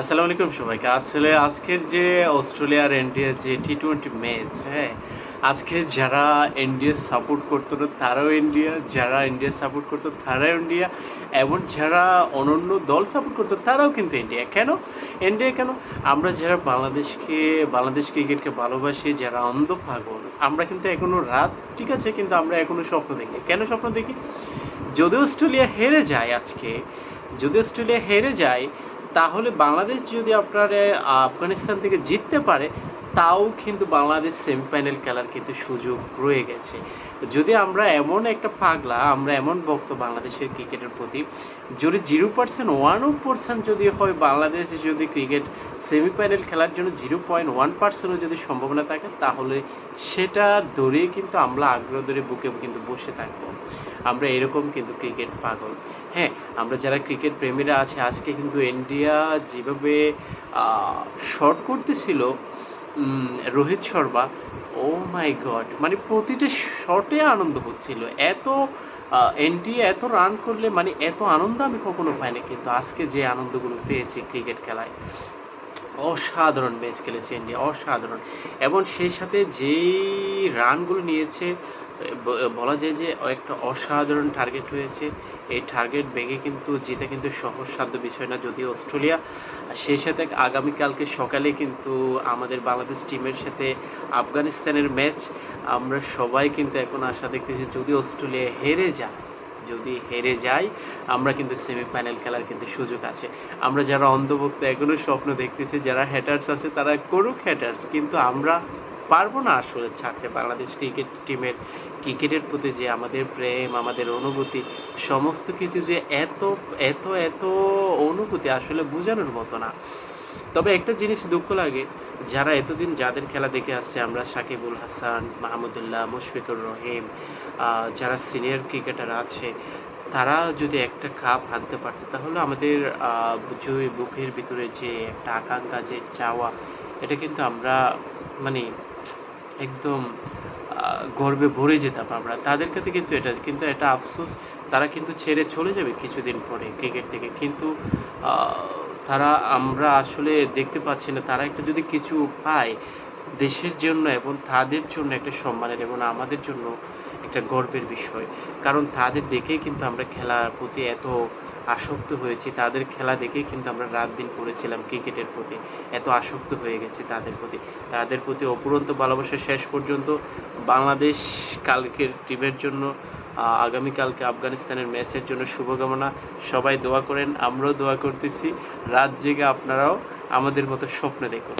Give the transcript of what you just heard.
আসসালামু আলাইকুম সবাইকে। আসলে আজকের যে অস্ট্রেলিয়া আর ইন্ডিয়ার যে টি টোয়েন্টি ম্যাচ হ্যাঁ আজকে যারা ইন্ডিয়া সাপোর্ট করতো না, তারাও ইন্ডিয়া যারা ইন্ডিয়া সাপোর্ট করতো, তারাও ইন্ডিয়া এবং যারা অনন্য দল সাপোর্ট করতো, তারাও কিন্তু ইন্ডিয়া কেন? ইন্ডিয়া কেন? আমরা যারা বাংলাদেশকে, বাংলাদেশ ক্রিকেটকে ভালোবাসি, যারা অন্ধ পাগল, আমরা কিন্তু এখনও রাত, ঠিক আছে, কিন্তু আমরা এখনও স্বপ্ন দেখি। কেন স্বপ্ন দেখি? যদি অস্ট্রেলিয়া হেরে যায় আজকে, যদি অস্ট্রেলিয়া হেরে যায় তাহলে বাংলাদেশ যদি আপনার আফগানিস্তান থেকে জিততে পারে তাও কিন্তু বাংলাদেশ সেমিফাইনাল খেলার কিন্তু সুযোগ রয়ে গেছে। যদি আমরা এমন একটা পাগলা, আমরা এমন ভক্ত বাংলাদেশের ক্রিকেটের প্রতি, যদি জিরো পার্সেন্ট ওয়ানও পার্সেন্ট যদি হয়, বাংলাদেশ যদি ক্রিকেট সেমিফাইনাল খেলার জন্য জিরো পয়েন্ট ওয়ান পার্সেন্টও যদি সম্ভাবনা থাকে, তাহলে সেটা ধরেই কিন্তু আমরা আগ্রহ ধরে বুকে কিন্তু বসে থাকব। আমরা এরকম কিন্তু ক্রিকেট পাগল। হ্যাঁ আমরা যারা ক্রিকেট প্রেমীরা আছে, আজকে কিন্তু ইন্ডিয়া যেভাবে শর্ট করতেছিল রোহিত শর্মা, ও মাই গড মানে প্রতিটা শটে আনন্দ হচ্ছিল। এত এনটি এত রান করলে মানে এত আনন্দ আমি কখনো পাইনি, কিন্তু আজকে যে আনন্দগুলো পেয়েছি ক্রিকেট খেলায়, অসাধারণ ম্যাচ খেলেছে ইন্ডিয়া অসাধারণ। এবং সেই সাথে যেই রানগুলো নিয়েছে বলা যায় যে একটা অসাধারণ টার্গেট হয়েছে এই টার্গেট ভেঙে কিন্তু জিতে কিন্তু সহজসাধ্য বিষয় না, যদিও অস্ট্রেলিয়া সেই সাথে আগামীকালকে সকালে কিন্তু আমাদের বাংলাদেশ টিমের সাথে আফগানিস্তানের ম্যাচ আমরা সবাই কিন্তু এখন আশা দেখতেছি যদি অস্ট্রেলিয়া হেরে যায়, যদি হেরে যায়, আমরা কিন্তু সেমিফাইনাল খেলার কিন্তু সুযোগ আছে। আমরা যারা অন্ধভক্ত এখনও স্বপ্ন দেখতেছি, যারা হ্যাটার্স আছে, তারা করুক হ্যাটার্স কিন্তু আমরা পারব না আসলে ছাড়তে বাংলাদেশ ক্রিকেট টিমের ক্রিকেটের প্রতি যে আমাদের প্রেম, আমাদের অনুভূতি, সমস্ত কিছু যে এত এত এত অনুভূতি আসলে বোঝানোর মতো না। তবে একটা জিনিস দুঃখ লাগে, যারা এতদিন যাদের খেলা দেখে আসছে, আমরা সাকিবুল হাসান, মাহমুদুল্লাহ, মুশফিকুর রহিম যারা সিনিয়র ক্রিকেটার আছে, তারা যদি একটা কাপ আনতে পারতো, তাহলে আমাদের যে বুকের ভিতরে যে একটা আকাঙ্ক্ষা, যে চাওয়া, এটা কিন্তু আমরা মানে একদম গর্বে ভরে যেতাম আমরা। তাদের কাছে কিন্তু এটা কিন্তু এটা আফসোস, তারা কিন্তু ছেড়ে চলে যাবে কিছুদিন পরে ক্রিকেট থেকে। কিন্তু তারা আমরা আসলে দেখতে পাচ্ছি না, তারা একটা যদি কিছু পায় দেশের জন্য এবং তাদের জন্য একটা সম্মানের এবং আমাদের জন্য একটা গর্বের বিষয়। কারণ তাদের দেখেই কিন্তু আমরা খেলার প্রতি এত আসক্ত হয়েছি। তাদের খেলা দেখেই কিন্তু আমরা রাত দিন পড়েছিলাম ক্রিকেটের প্রতি। এত আসক্ত হয়ে গেছে তাদের প্রতি। তাদের প্রতি অপুরন্ত ভালোবাসা শেষ পর্যন্ত বাংলাদেশ কালকের টিমের জন্য আগামীকালকে আফগানিস্তানের ম্যাচের জন্য শুভকামনা। সবাই দোয়া করেন, আমরাও দোয়া করতেছি। রাত জেগে আপনারাও আমাদের মতো স্বপ্ন দেখুন।